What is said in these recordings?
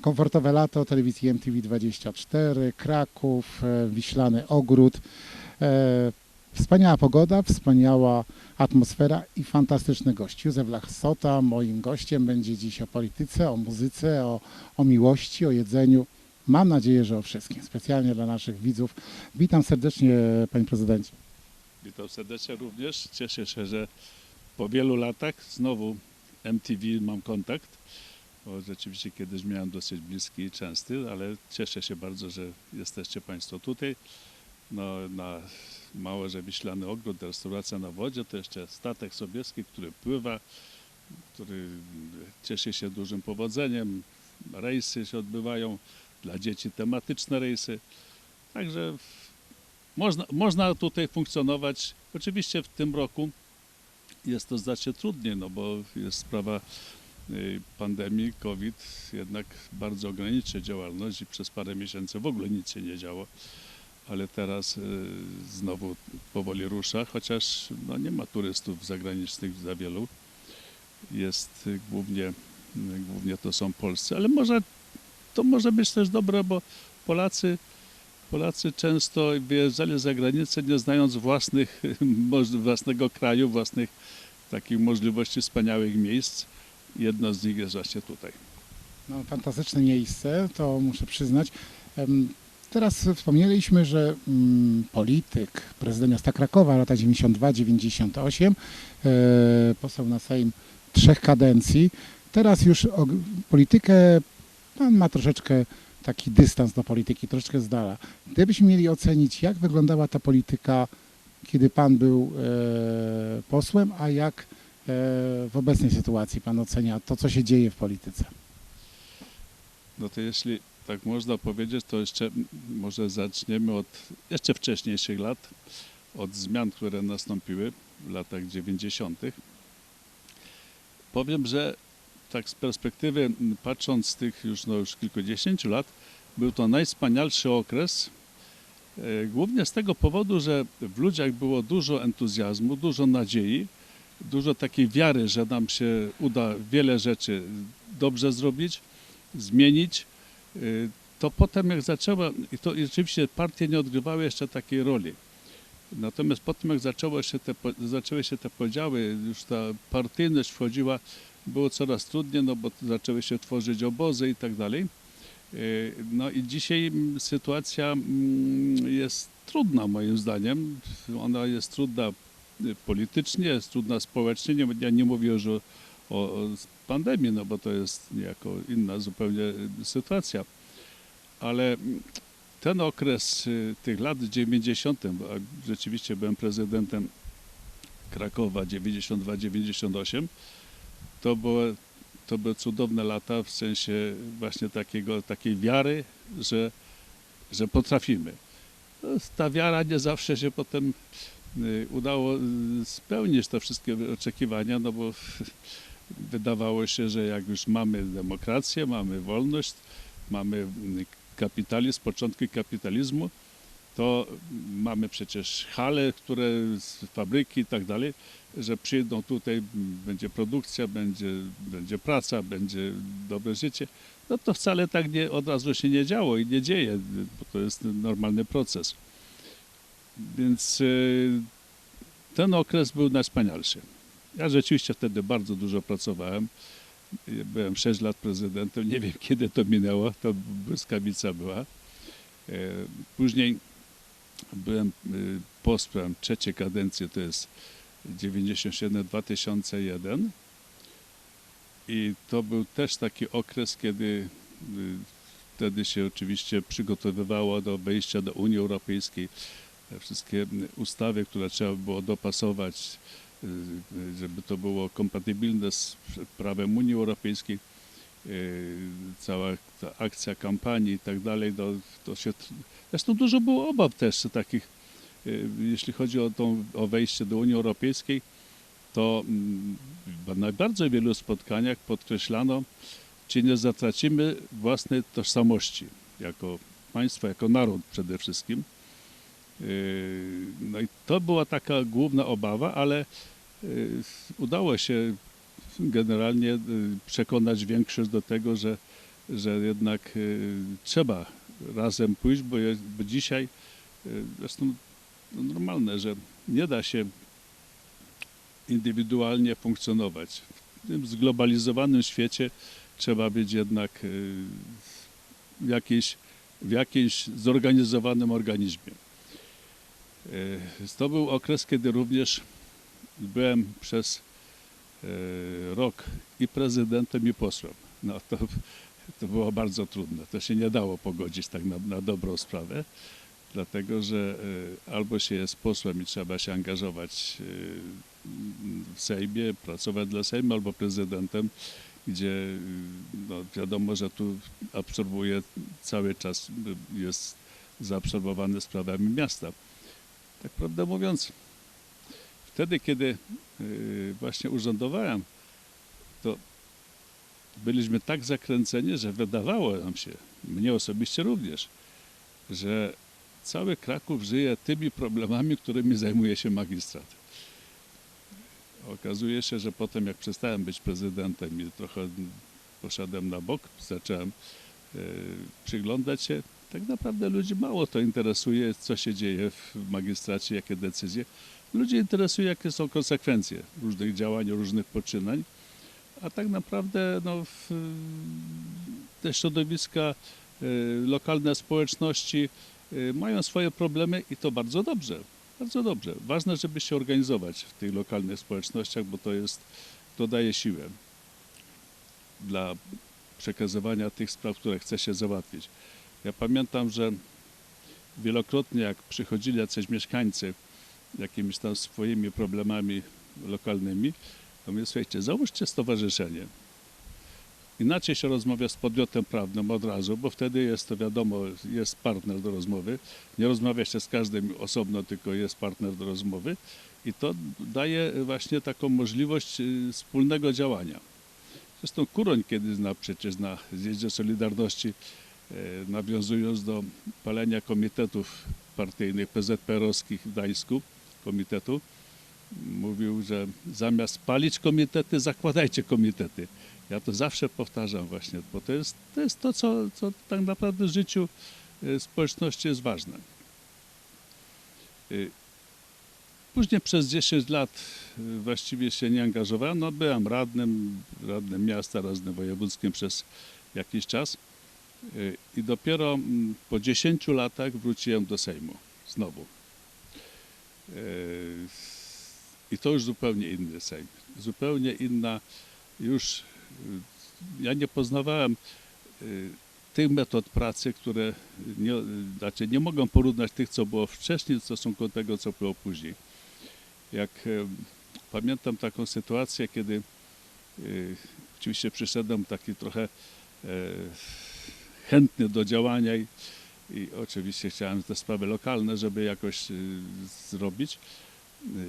Komfortowe lato telewizji MTV24, Kraków, e, Wiślany Ogród. E, Wspaniała pogoda, wspaniała atmosfera i fantastyczny gość. Józef Lachsota, moim gościem, będzie dziś o polityce, o muzyce, o, o miłości, o jedzeniu. Mam nadzieję, że o wszystkim. Specjalnie dla naszych widzów. Witam serdecznie, panie prezydencie. Witam serdecznie również. Cieszę się, że po wielu latach znowu MTV mam kontakt. Bo rzeczywiście kiedyś miałem dosyć bliski i częsty, ale cieszę się bardzo, że jesteście Państwo tutaj. No, na Małe Wiślany Ogród, restauracja na wodzie, to jeszcze statek sobieski, który pływa, który cieszy się dużym powodzeniem. Rejsy się odbywają, dla dzieci tematyczne rejsy. Także można, można tutaj funkcjonować. Oczywiście w tym roku jest to znacznie trudniej, no bo jest sprawa pandemii, COVID jednak bardzo ograniczy działalność i przez parę miesięcy w ogóle nic się nie działo. Ale teraz y, znowu powoli rusza, chociaż no, nie ma turystów zagranicznych za wielu. Jest y, głównie, y, głównie to są Polscy, ale może to może być też dobre, bo Polacy Polacy często wyjeżdżali za granicę, nie znając własnych, własnego kraju, własnych takich możliwości wspaniałych miejsc. Jedno z nich jest właśnie tutaj. No, fantastyczne miejsce, to muszę przyznać. Teraz wspomnieliśmy, że mm, polityk, prezydent miasta Krakowa, lata 92-98, e, poseł na Sejm trzech kadencji. Teraz już politykę, pan ma troszeczkę taki dystans do polityki, troszeczkę z dala. Gdybyśmy mieli ocenić, jak wyglądała ta polityka, kiedy pan był e, posłem, a jak w obecnej sytuacji pan ocenia to, co się dzieje w polityce? No to jeśli tak można powiedzieć, to jeszcze może zaczniemy od jeszcze wcześniejszych lat, od zmian, które nastąpiły w latach 90. Powiem, że tak z perspektywy patrząc z tych już, no, już kilkudziesięciu lat, był to najwspanialszy okres, e, głównie z tego powodu, że w ludziach było dużo entuzjazmu, dużo nadziei, dużo takiej wiary, że nam się uda wiele rzeczy dobrze zrobić, zmienić, y, to potem jak zaczęła, i to rzeczywiście partie nie odgrywały jeszcze takiej roli. Natomiast potem jak zaczęło się te, po- zaczęły się te podziały, już ta partyjność wchodziła, było coraz trudniej, no bo zaczęły się tworzyć obozy i tak dalej. Y, No i dzisiaj mm, sytuacja mm, jest trudna moim zdaniem. Ona jest trudna politycznie, jest trudna społecznie. Nie, ja nie mówię już o, o, pandemii, no bo to jest niejako inna zupełnie sytuacja. Ale ten okres y, tych lat 90., bo a rzeczywiście byłem prezydentem Krakowa 92-98, to były, to były cudowne lata w sensie właśnie takiego, takiej wiary, że, że potrafimy. No, Ta wiara nie zawsze się potem udało y, spełnić te wszystkie oczekiwania, no bo wydawało się, że jak już mamy demokrację, mamy wolność, mamy mm, kapitalizm, początki kapitalizmu, to mamy przecież hale, które, fabryki i tak dalej, że przyjdą tutaj, będzie produkcja, będzie, będzie praca, będzie dobre życie. No to wcale tak nie, od razu się nie działo i nie dzieje, bo to jest normalny proces. Więc y, ten okres był najwspanialszy. Ja rzeczywiście wtedy bardzo dużo pracowałem. Byłem 6 lat prezydentem, nie wiem kiedy to minęło, to błyskawica była. E, Później byłem y, posłem trzeciej kadencji, to jest 97-2001 i to był też taki okres, kiedy wtedy się oczywiście przygotowywało do wejścia do Unii Europejskiej. Wszystkie ustawy, które trzeba było dopasować, y, żeby to było kompatybilne z prawem Unii Europejskiej. Y, Cała ta akcja kampanii i tak dalej, to, się... Zresztą dużo było obaw też takich, y, jeśli chodzi o, tą, o wejście do Unii Europejskiej, to mm, na bardzo wielu spotkaniach podkreślano, czy nie zatracimy własnej tożsamości jako państwo, jako naród przede wszystkim. Yy, No i to była taka główna obawa, ale yy, udało się generalnie yy, przekonać większość do tego, że że jednak trzeba razem pójść, bo, bo dzisiaj zresztą no, normalne, że nie da się indywidualnie funkcjonować. W tym zglobalizowanym świecie trzeba być jednak w jakiejś, w jakiejś zorganizowanym organizmie. Y, To był okres, kiedy również byłem przez y, rok i prezydentem, i posłem. No to, to było bardzo trudne. To się nie dało pogodzić tak na, na dobrą sprawę, dlatego że y, albo się jest posłem i trzeba się angażować w Sejmie, pracować dla Sejmu, albo prezydentem, gdzie no, wiadomo, że tu absorbuje cały czas, jest zaabsorbowany sprawami miasta. Tak prawdę mówiąc, wtedy, kiedy y, właśnie urzędowałem, to byliśmy tak zakręceni, że wydawało nam się, mnie osobiście również, że cały Kraków żyje tymi problemami, którymi zajmuje się magistrat. Okazuje się, że potem jak przestałem być prezydentem i trochę poszedłem na bok, zacząłem e, przyglądać się, tak naprawdę ludzi mało to interesuje, co się dzieje w magistracie, jakie decyzje. Ludzi interesuje, jakie są konsekwencje różnych działań, różnych poczynań, a tak naprawdę no, te środowiska, e, lokalne społeczności e, mają swoje problemy i to bardzo dobrze. Bardzo dobrze. Ważne, żeby się organizować w tych lokalnych społecznościach, bo to jest, to daje siłę dla przekazywania tych spraw, które chce się załatwić. Ja pamiętam, że wielokrotnie jak przychodzili jacyś mieszkańcy jakimiś tam swoimi problemami lokalnymi, to mówię, słuchajcie, załóżcie stowarzyszenie. Inaczej się rozmawia z podmiotem prawnym od razu, bo wtedy jest to wiadomo, jest partner do rozmowy. Nie rozmawia się z każdym osobno, tylko jest partner do rozmowy i to daje właśnie taką możliwość y, wspólnego działania. Zresztą Kuroń kiedyś na, przecież na zjeździe Solidarności, nawiązując do palenia komitetów partyjnych PZPR-owskich w Gdańsku, komitetu, mówił, że zamiast palić komitety, zakładajcie komitety. Ja to zawsze powtarzam właśnie, bo to jest to, jest to co, co tak naprawdę w życiu e, społeczności jest ważne. Y, Później przez 10 lat właściwie się nie angażowałem. No, byłem radnym, radnym miasta, radnym wojewódzkim przez jakiś czas. I dopiero mm, po 10 latach wróciłem do Sejmu znowu. Y, I to już zupełnie inny Sejm. Zupełnie inna już. y, Ja nie poznawałem y, tych metod pracy, które nie, znaczy nie mogą porównać tych, co było wcześniej w stosunku do tego, co było później. Jak e, pamiętam taką sytuację, kiedy e, oczywiście przyszedłem taki trochę e, chętny do działania i, i oczywiście chciałem te sprawy lokalne, żeby jakoś e, zrobić,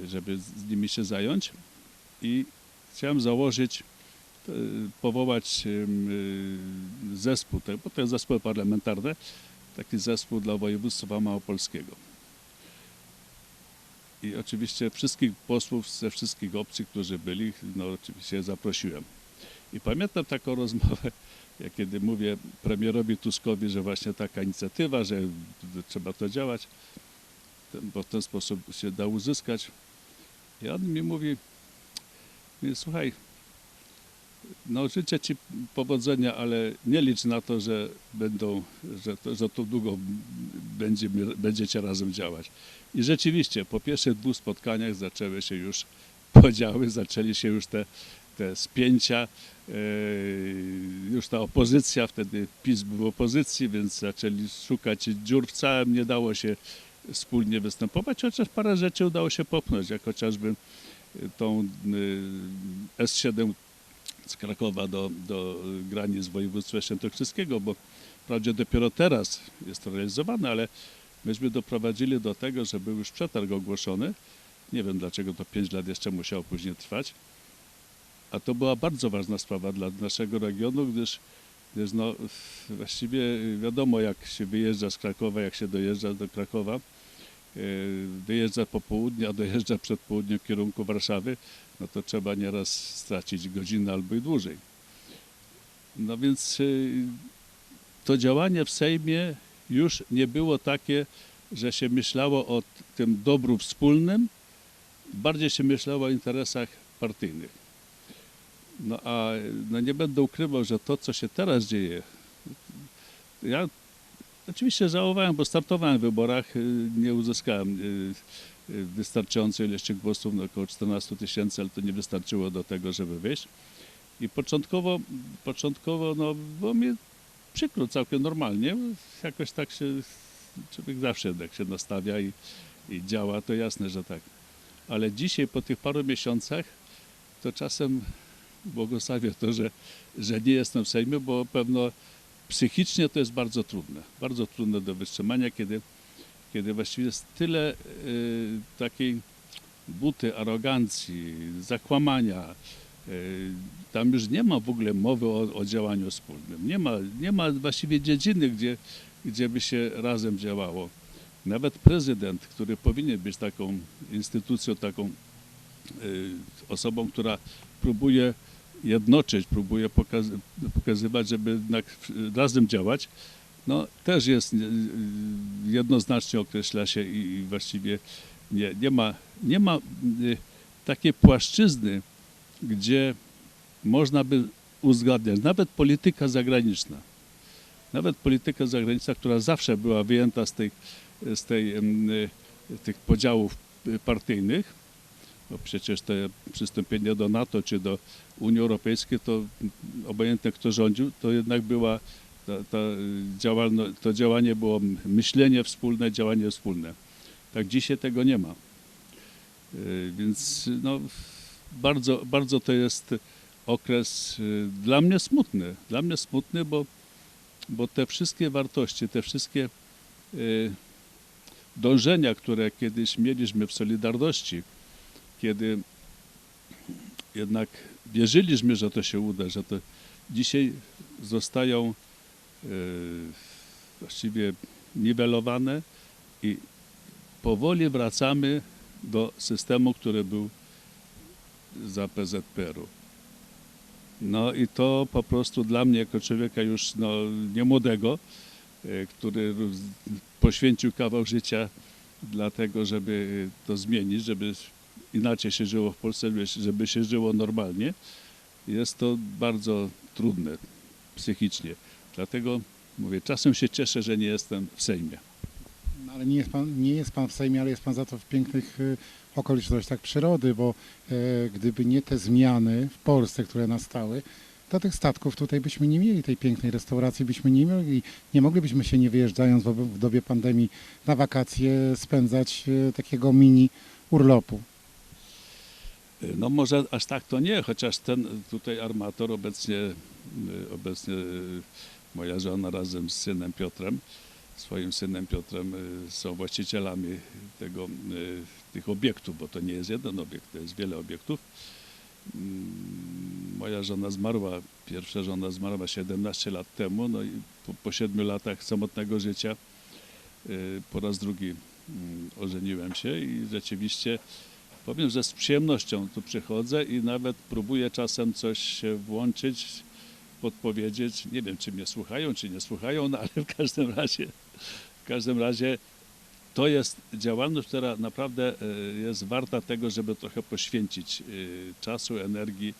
e, żeby z nimi się zająć i chciałem założyć, e, powołać zespół, bo to jest zespół parlamentarny, taki zespół dla województwa małopolskiego. I oczywiście wszystkich posłów ze wszystkich opcji, którzy byli, no oczywiście zaprosiłem. I pamiętam taką rozmowę, jak kiedy mówię premierowi Tuskowi, że właśnie taka inicjatywa, że trzeba to działać, bo w ten sposób się da uzyskać. I on mi mówi, mówi słuchaj, no życzę Ci powodzenia, ale nie licz na to, że będą, że to, że to długo będziemy, będziecie razem działać. I rzeczywiście po pierwszych dwóch spotkaniach zaczęły się już podziały, zaczęli się już te, te spięcia, e, już ta opozycja, wtedy PiS był w opozycji, więc zaczęli szukać dziur w całym, nie dało się wspólnie występować, chociaż parę rzeczy udało się popchnąć, jak chociażby tą y, S7 z Krakowa do, do granic województwa świętokrzyskiego, bo wprawdzie dopiero teraz jest to realizowane, ale myśmy doprowadzili do tego, że był już przetarg ogłoszony. Nie wiem dlaczego to 5 lat jeszcze musiało później trwać. A to była bardzo ważna sprawa dla naszego regionu, gdyż, gdyż no, właściwie wiadomo jak się wyjeżdża z Krakowa, jak się dojeżdża do Krakowa. Yy, Wyjeżdża po południu, a dojeżdża przed południem w kierunku Warszawy, no to trzeba nieraz stracić godzinę albo i dłużej. No więc yy, to działanie w Sejmie już nie było takie, że się myślało o tym dobru wspólnym, bardziej się myślało o interesach partyjnych. No a no nie będę ukrywał, że to, co się teraz dzieje, ja oczywiście żałowałem, bo startowałem w wyborach, y, nie uzyskałem y, y, wystarczającej ilości głosów, no około 14 tysięcy, ale to nie wystarczyło do tego, żeby wyjść. I początkowo, początkowo no, było mi przykro, całkiem normalnie. Jakoś tak się, człowiek zawsze jak się nastawia i, i działa, to jasne, że tak. Ale dzisiaj, po tych paru miesiącach, to czasem błogosławię to, że, że nie jestem w Sejmie, bo pewno psychicznie to jest bardzo trudne. Bardzo trudne do wytrzymania, kiedy, kiedy właściwie jest tyle y, takiej buty, arogancji, zakłamania. Y, tam już nie ma w ogóle mowy o, o działaniu wspólnym. Nie ma, nie ma właściwie dziedziny, gdzie, gdzie by się razem działało. Nawet prezydent, który powinien być taką instytucją, taką y, osobą, która próbuje jednoczyć, próbuje pokaz- pokazywać, żeby jednak razem działać, no też jest y, y, jednoznacznie określa się i, i właściwie nie, nie ma, nie ma y, takiej płaszczyzny, gdzie można by uzgadniać, nawet polityka zagraniczna, nawet polityka zagraniczna, która zawsze była wyjęta z, tej, z tej, tych podziałów partyjnych, bo przecież te przystąpienie do NATO czy do Unii Europejskiej, to obojętnie kto rządził, to jednak była ta, ta to działanie było myślenie wspólne, działanie wspólne. Tak dzisiaj tego nie ma. Y, Więc no, bardzo, bardzo to jest okres y, dla mnie smutny. Dla mnie smutny, bo, bo te wszystkie wartości, te wszystkie y, dążenia, które kiedyś mieliśmy w Solidarności, kiedy jednak wierzyliśmy, że to się uda, że to dzisiaj zostają y, właściwie niwelowane i powoli wracamy do systemu, który był za PZPR-u. No i to po prostu dla mnie jako człowieka już no, niemłodego, y, który roz- poświęcił kawał życia dla tego, żeby to zmienić, żeby inaczej się żyło w Polsce, żeby- się żyło normalnie, jest to bardzo trudne psychicznie. Dlatego mówię, czasem się cieszę, że nie jestem w Sejmie. No, ale nie jest, pan, nie jest pan w Sejmie, ale jest pan za to w pięknych y, okolicznościach przyrody, bo e, gdyby nie te zmiany w Polsce, które nastały, to tych statków tutaj byśmy nie mieli, tej pięknej restauracji byśmy nie mieli, nie moglibyśmy się nie wyjeżdżając w, w dobie pandemii na wakacje spędzać e, takiego mini urlopu. No może aż tak to nie, chociaż ten tutaj armator obecnie, obecnie moja żona razem z synem Piotrem, swoim synem Piotrem są właścicielami tego, tych obiektów, bo to nie jest jeden obiekt, to jest wiele obiektów. Moja żona zmarła, pierwsza żona zmarła 17 lat temu, no i po, po 7 latach samotnego życia y, po raz drugi mm, ożeniłem się i rzeczywiście Powiem, że z przyjemnością tu przychodzę i nawet próbuję czasem coś włączyć, podpowiedzieć. Nie wiem, czy mnie słuchają, czy nie słuchają, no ale w każdym razie, w każdym razie to jest działalność, która naprawdę e, jest warta tego, żeby trochę poświęcić e, czasu, energii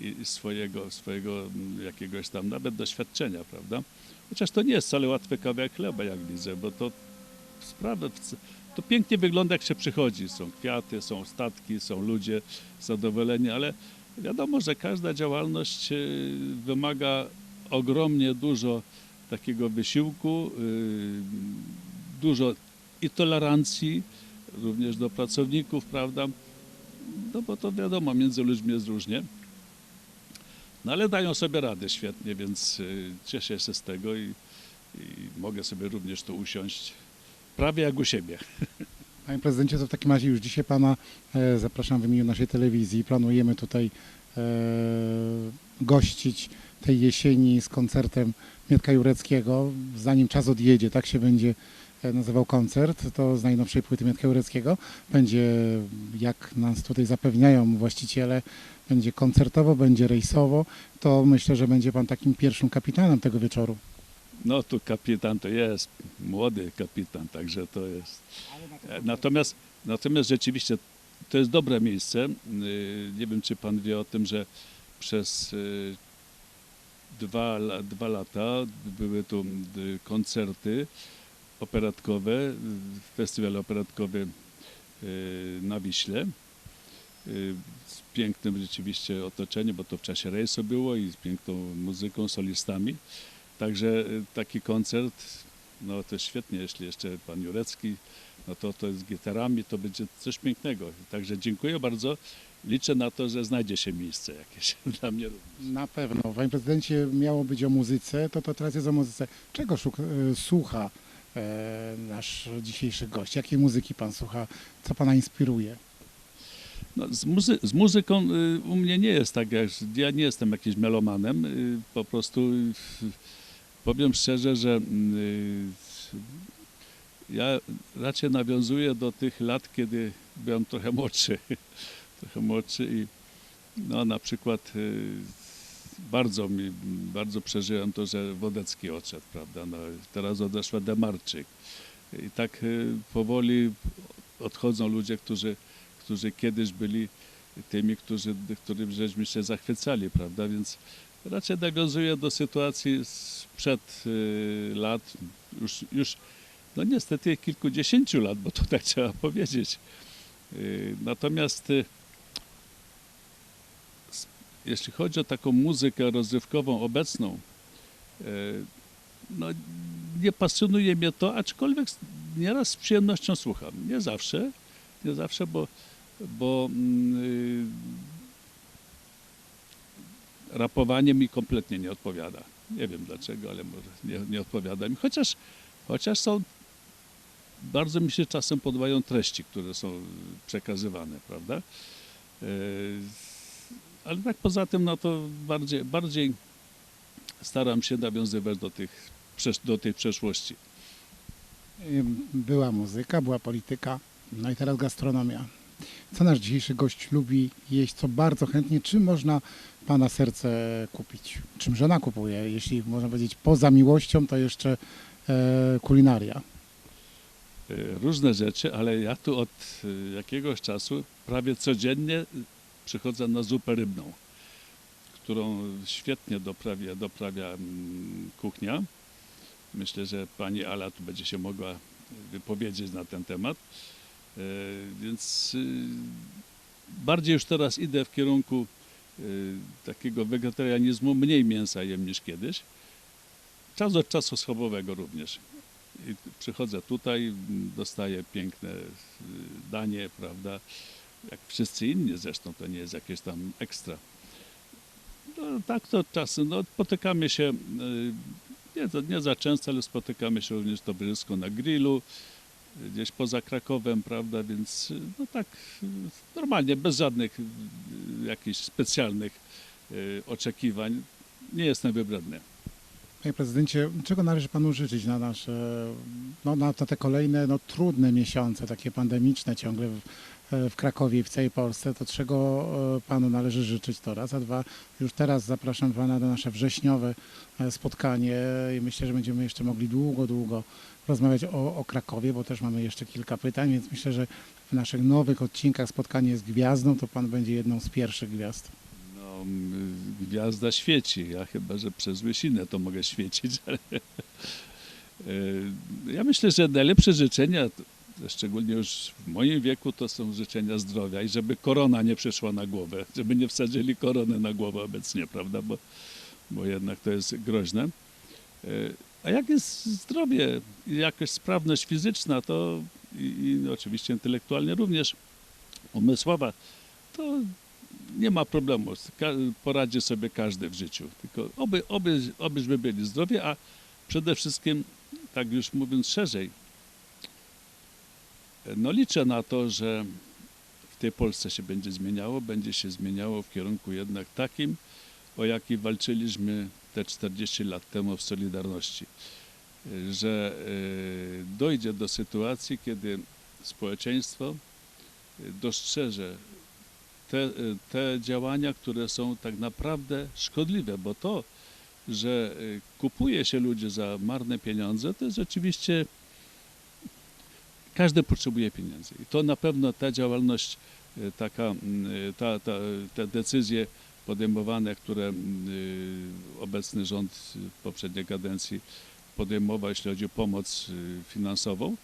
i swojego, swojego jakiegoś tam nawet doświadczenia, prawda? Chociaż to nie jest wcale łatwy kawałek chleba, jak widzę, bo to sprawy, to pięknie wygląda, jak się przychodzi. Są kwiaty, są statki, są ludzie zadowoleni, ale wiadomo, że każda działalność y, wymaga ogromnie dużo takiego wysiłku, y, dużo i tolerancji, również do pracowników, prawda? No bo to wiadomo, między ludźmi jest różnie. No ale dają sobie radę świetnie, więc y, cieszę się z tego i, i mogę sobie również tu usiąść prawie jak u siebie. Panie prezydencie, to w takim razie już dzisiaj pana e, zapraszam w imieniu naszej telewizji. Planujemy tutaj e, gościć tej jesieni z koncertem Mietka Jureckiego. Zanim czas odjedzie, tak się będzie e, nazywał koncert, to z najnowszej płyty Mietka Jureckiego. Będzie, jak nas tutaj zapewniają właściciele, będzie koncertowo, będzie rejsowo. To myślę, że będzie pan takim pierwszym kapitanem tego wieczoru. No tu kapitan to jest, młody kapitan, także to jest. E, Natomiast, natomiast rzeczywiście to jest dobre miejsce. Yy, Nie wiem, czy pan wie o tym, że przez yy, dwa, dwa lata były tu yy, koncerty operatkowe, festiwal operatkowy na Wiśle. Z pięknym rzeczywiście otoczeniem, bo to w czasie rejsu było i z piękną muzyką, solistami. Także yy, taki koncert, no to świetnie, jeśli jeszcze pan Jurecki no to, to z gitarami to będzie coś pięknego. Także dziękuję bardzo. Liczę na to, że znajdzie się miejsce jakieś dla mnie również. Na pewno. Panie prezydencie, miało być o muzyce, to, to teraz jest o muzyce. Czego szuka, e, słucha e, nasz dzisiejszy gość? Jakiej muzyki pan słucha? Co pana inspiruje? No, z, muzy- z muzyką y, u mnie nie jest tak, jak, ja nie jestem jakimś melomanem. Y, po prostu y, powiem szczerze, że y, ja raczej nawiązuję do tych lat, kiedy byłem trochę młodszy. trochę młodszy i no, na przykład y, bardzo mi, bardzo przeżyłem to, że Wodecki odszedł, prawda? No, teraz odeszła Demarczyk. I tak y, powoli odchodzą ludzie, którzy, którzy kiedyś byli tymi, którzy, którym żeśmy się zachwycali, prawda? Więc raczej nawiązuję do sytuacji sprzed y, lat, już, już no niestety kilkudziesięciu lat, bo to tak trzeba powiedzieć. Y, Natomiast y, jeśli chodzi o taką muzykę rozrywkową obecną, y, no nie pasjonuje mnie to, aczkolwiek nieraz z przyjemnością słucham. Nie zawsze, nie zawsze, bo, bo mm, y, rapowanie mi kompletnie nie odpowiada. Nie wiem dlaczego, ale może nie, nie odpowiada mi. Chociaż, chociaż są, bardzo mi się czasem podobają treści, które są przekazywane, prawda? Y, Ale tak poza tym, no to bardziej, bardziej staram się nawiązywać do tych, do tej przeszłości. Była muzyka, była polityka, no i teraz gastronomia. Co nasz dzisiejszy gość lubi jeść, co bardzo chętnie, czym można pana serce kupić? Czym żona kupuje? Jeśli można powiedzieć poza miłością, to jeszcze e, kulinaria. Y, różne rzeczy, ale ja tu od y, jakiegoś czasu prawie codziennie y, przychodzę na zupę rybną, którą świetnie doprawia, doprawia mm, kuchnia. Myślę, że pani Ala tu będzie się mogła wypowiedzieć na ten temat. Y, Więc y, bardziej już teraz idę w kierunku y, takiego wegetarianizmu, mniej mięsa jem niż kiedyś. Czas od czasu schabowego również. I przychodzę tutaj, dostaję piękne y, danie, prawda? Jak wszyscy inni zresztą, to nie jest jakieś tam ekstra. No, tak to czasem, no, spotykamy się, nie, nie za często, ale spotykamy się również towarzysko na grillu, gdzieś poza Krakowem, prawda? Więc no tak normalnie, bez żadnych y, jakichś specjalnych y, oczekiwań. Nie jestem wybredny. Panie prezydencie, czego należy panu życzyć na nasze, no, na te kolejne no, trudne miesiące, takie pandemiczne ciągle w, w Krakowie i w całej Polsce, to czego e, panu należy życzyć to raz, a dwa, już teraz zapraszam pana na nasze wrześniowe e, spotkanie i myślę, że będziemy jeszcze mogli długo, długo rozmawiać o, o Krakowie, bo też mamy jeszcze kilka pytań, więc myślę, że w naszych nowych odcinkach spotkanie z gwiazdą, to pan będzie jedną z pierwszych gwiazd. No, gwiazda świeci. Ja chyba, że przez łysinę to mogę świecić, ale e, ja myślę, że najlepsze życzenia, szczególnie już w moim wieku, to są życzenia zdrowia i żeby korona nie przyszła na głowę, żeby nie wsadzili korony na głowę obecnie, prawda, bo, bo jednak to jest groźne. E, A jak jest zdrowie i jakaś sprawność fizyczna, to i, i oczywiście intelektualnie również, umysłowa, to nie ma problemu. Poradzi sobie każdy w życiu. Tylko oby, oby, obyśmy byli zdrowi, a przede wszystkim, tak już mówiąc szerzej, no liczę na to, że w tej Polsce się będzie zmieniało, będzie się zmieniało w kierunku jednak takim, o jaki walczyliśmy te 40 lat temu w Solidarności. Że e, dojdzie do sytuacji, kiedy społeczeństwo e, dostrzeże te, te działania, które są tak naprawdę szkodliwe, bo to, że kupuje się ludzi za marne pieniądze, to jest rzeczywiście każdy potrzebuje pieniędzy. I to na pewno ta działalność, y, taka, y, ta, ta, te decyzje podejmowane, które y, obecny rząd poprzedniej kadencji podejmował, jeśli chodzi o pomoc finansową,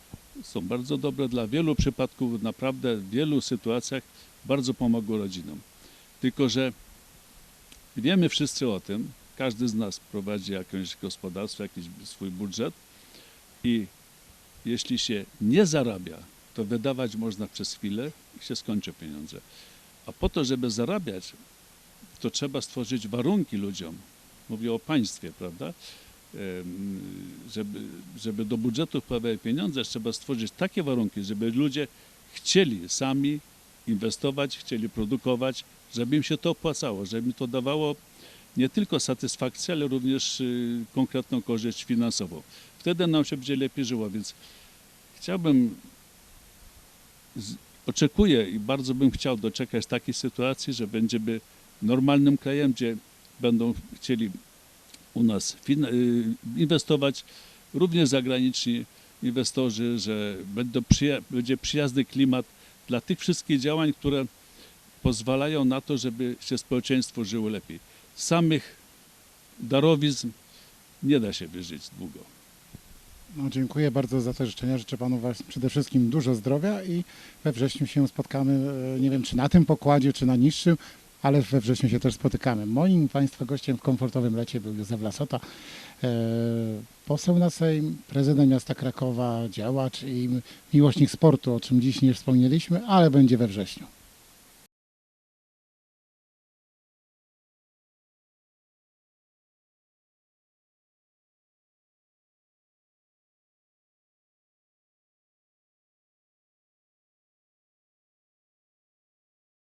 są bardzo dobre dla wielu przypadków, naprawdę w wielu sytuacjach bardzo pomogły rodzinom. Tylko, że wiemy wszyscy o tym, każdy z nas prowadzi jakieś gospodarstwo, jakiś swój budżet i jeśli się nie zarabia, to wydawać można przez chwilę i się skończą pieniądze. A po to, żeby zarabiać, to trzeba stworzyć warunki ludziom. Mówię o państwie, prawda? Żeby, żeby do budżetu wpływały pieniądze, trzeba stworzyć takie warunki, żeby ludzie chcieli sami inwestować, chcieli produkować, żeby im się to opłacało, żeby im to dawało nie tylko satysfakcję, ale również y, konkretną korzyść finansową. Wtedy nam się będzie lepiej żyło, więc chciałbym, oczekuję i bardzo bym chciał doczekać takiej sytuacji, że będziemy normalnym krajem, gdzie będą chcieli u nas y, inwestować również zagraniczni inwestorzy, że przyja- będzie przyjazny klimat dla tych wszystkich działań, które pozwalają na to, żeby się społeczeństwo żyło lepiej. Samych darowizn nie da się wyżyć długo. No, dziękuję bardzo za te życzenia. Życzę panu przede wszystkim dużo zdrowia i we wrześniu się spotkamy, e, nie wiem czy na tym pokładzie, czy na niższym, ale we wrześniu się też spotykamy. Moim państwa gościem w komfortowym lecie był Józef Lasota, e, poseł na Sejm, prezydent miasta Krakowa, działacz i miłośnik sportu, o czym dziś nie wspomnieliśmy, ale będzie we wrześniu.